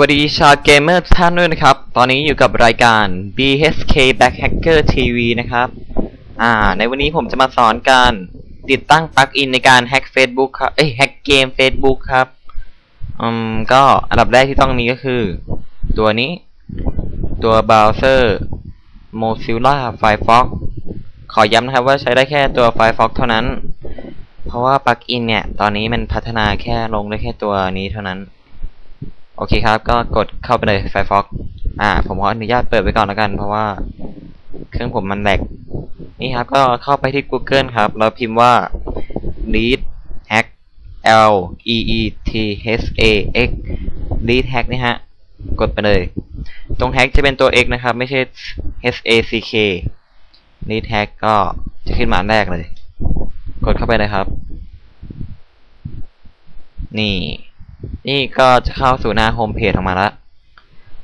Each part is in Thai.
วัสดีชาวเกมเมอร์ทุกท่านด้วยนะครับ ตอนนี้อยู่กับรายการ BHK Backhacker TV นะครับ อ่า ในวันนี้ผมจะมาสอนการติดตั้งปลั๊กอินในการแฮ็ก Facebook ครับ เอ้ย แฮ็กเกม Facebook ครับ อืม ก็อันดับแรกที่ต้องมีก็คือ ตัวนี้ ตัวเบราว์เซอร์ Mozilla Firefox ขอย้ำนะครับว่าใช้ได้แค่ตัว Firefox เท่านั้น เพราะว่าปลั๊กอินเนี่ย ตอนนี้มันพัฒนาแค่ลงได้แค่ตัวนี้เท่านั้น โอเคครับ ก็กดเข้าไปเลย Firefox อ่า ผมขออนุญาตเปิดไว้ก่อนแล้วกัน เพราะว่าเครื่องผมมันแหลก นี่ครับ ก็เข้าไปที่ Google ครับแล้วพิมพ์ว่า lead hack l e e t h a x lead hack นี่ฮะ กดไปเลย ตรง hack จะเป็นตัว x นะครับ ไม่ใช่ h a c k lead hack ก็จะขึ้นมาอันแรกเลย กดเข้าไปเลยครับ นี่ นี่ก็จะเข้าสู่หน้าโฮมเพจของมันละ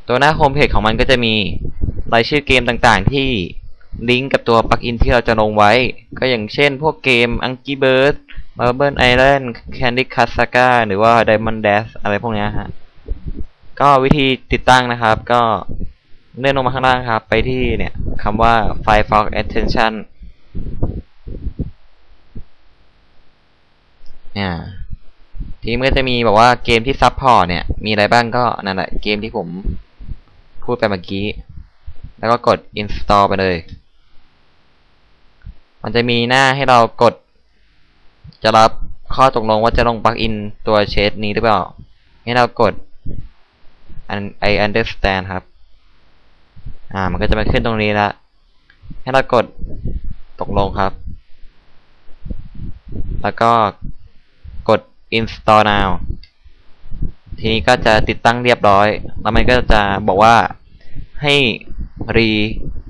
ตัวหน้าโฮมเพจของมันก็จะมีรายชื่อเกมต่างๆ ที่ลิงก์กับตัวปลั๊กอินที่เราจะลงไว้ ก็อย่างเช่น พวกเกม Angry Birds Marble Island Candy Crush Saga หรือว่า Diamond Dash อะไรพวกเนี้ยฮะ ก็วิธีติดตั้งนะครับ ก็เลื่อนลงมาข้างล่างครับ ไปที่เนี่ยคำว่า Firefox Extension เนี่ย ทีนี้มันก็จะมีบอกว่าเกมที่ซับพอร์ตเนี่ย มีอะไรบ้างก็นั่นแหละเกมที่ผมพูดไปเมื่อกี้ แล้วก็กด install ไปเลย มันจะมีหน้าให้เรากด จะรับข้อตกลงว่าจะลงปลั๊กอินตัวเชดนี้หรือเปล่า ให้เรากด I understand ครับ อ่า มันก็จะมาขึ้นตรงนี้ละ ให้เรากดตกลงครับ แล้วก็ install now ทีนี้ก็จะติดตั้งเรียบร้อย แล้วมันก็จะบอกว่าให้รี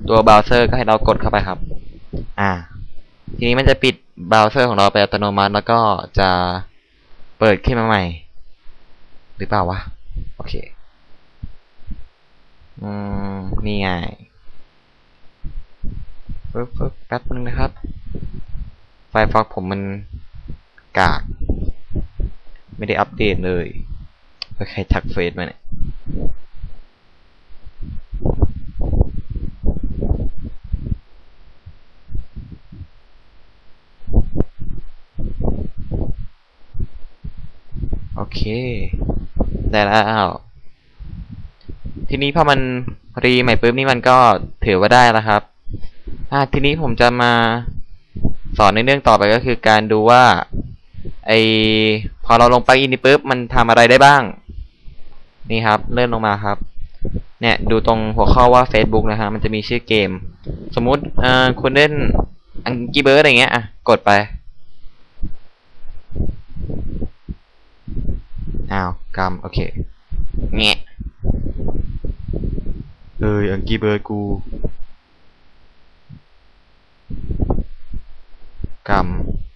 ตัวเบราว์เซอร์ก็ให้เรากดเข้าไปครับ อ่า ทีนี้มันจะปิดเบราว์เซอร์ของเราไปอัตโนมัติ แล้วก็จะเปิดขึ้นมาใหม่ หรือเปล่าวะ โอเค อืม นี่ไงปึ๊บปึ๊บแป๊บนึงนะครับ ไฟฟอกผมมันกาก ไม่ได้อัปเดตเลยใครทักเฟซมาเนี่ยโอเค ได้แล้ว ทีนี้พอมันรีใหม่ปุ๊บนี่มันก็ถือว่าได้แล้วครับอ่าทีนี้ผมจะมาสอนในเรื่องต่อไปก็คือการดูว่าไอ พอเราลงไปอินนี่ปุ๊บมันทำอะไรได้บ้าง นี่ครับ เลื่อนลงมาครับ เนี่ยดูตรงหัวข้อว่า Facebook นะครับมันจะมีชื่อเกม สมมุติเอ่อคุณเล่นอังกี้เบิร์ดอะไรเงี้ยอะกดไปอ้าวกรรมโอเคเงี้ยเอ้ยอังกี้เบิร์ดกูกรรมงั้น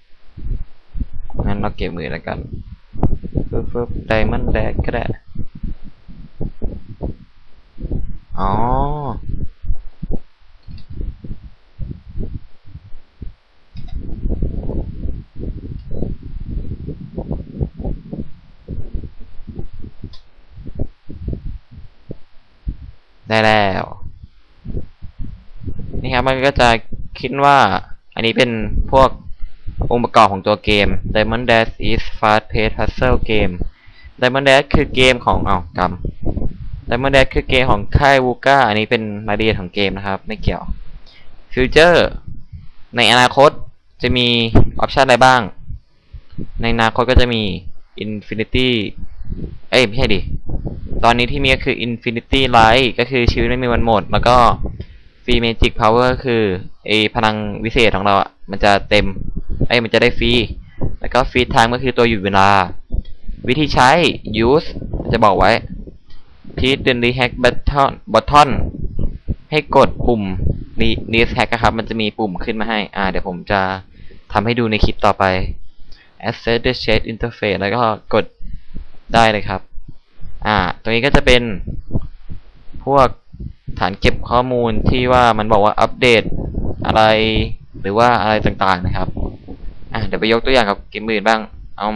เราเก็บมือแล้วกันฟึบฟึบไดมันแดกก็ได้ อ๋อ ได้แล้ว นี่ครับมันก็จะคิดว่าอันนี้เป็นพวก องค์ประกอบของตัวเกม Diamond Dash is fast paced puzzle game Diamond Dash คือเกมของเอากำ Diamond Dash คือเกมของค่ายวูก้าอันนี้เป็นรายละเอียดของเกมนะครับ ไม่เกี่ยว Future ในอนาคตจะมีออปชันอะไรบ้าง ในอนาคตก็จะมี Infinity เอ้ยไม่ใช่ดิ ตอนนี้ที่มีก็คือ Infinity Light ก็คือชีวิตไม่มีวันหมด แล้วก็ Free Magic Power คือไอพลังวิเศษของเราอะมันจะเต็ม ไอ้มันจะได้ฟรี แล้วก็ Free Time ก็คือตัวหยุดเวลา วิธีใช้ Use มันจะบอกไว้ Please the Rehack Button Button ให้กดปุ่ม Rehack ครับ มันจะมีปุ่มขึ้นมาให้ อ่า เดี๋ยวผมจะทำให้ดูในคลิปต่อไป Access the Chat Interface แล้วก็กดได้เลยครับ อ่า ตรงนี้ก็จะเป็น พวกฐานเก็บข้อมูลที่ว่ามันบอกว่าอัปเดตอะไร หรือว่าอะไรต่างๆนะครับ อะเดี๋ยวไปยกตัวอย่างกับเกมอื่นบ้าง เอา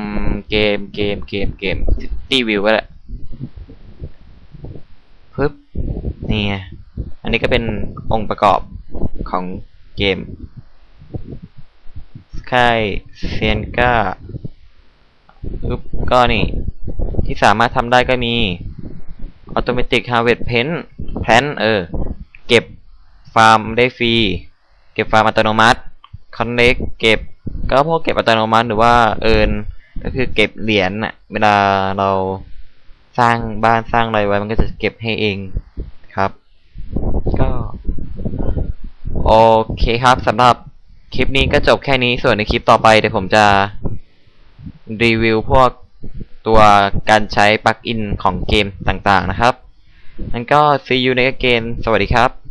เกมเกมเกมเกมซิตี้วิวก็ได้นี่อันนี้ก็เป็นองค์ประกอบของเกมค่ายเซียนก้าอึบก็นี่ ที่สามารถทำได้ก็มี Automatic Harvest Pen Plan เออ เก็บฟาร์มได้ฟรี เก็บฟาร์มอัตโนมัติ Connect เก็บ ก็พวกเก็บอัตโนมัติหรือว่าเอินก็คือเก็บเหรียญน่ะ เวลาเราสร้างบ้านสร้างอะไรไว้มันก็จะเก็บให้เองครับ ก็โอเคครับสำหรับคลิปนี้ก็จบแค่นี้ส่วนในคลิปต่อไปเดี๋ยวผมจะรีวิวพวกตัวการใช้ปลั๊กอินของเกมต่างๆนะครับงั้นก็ see you next again สวัสดีครับ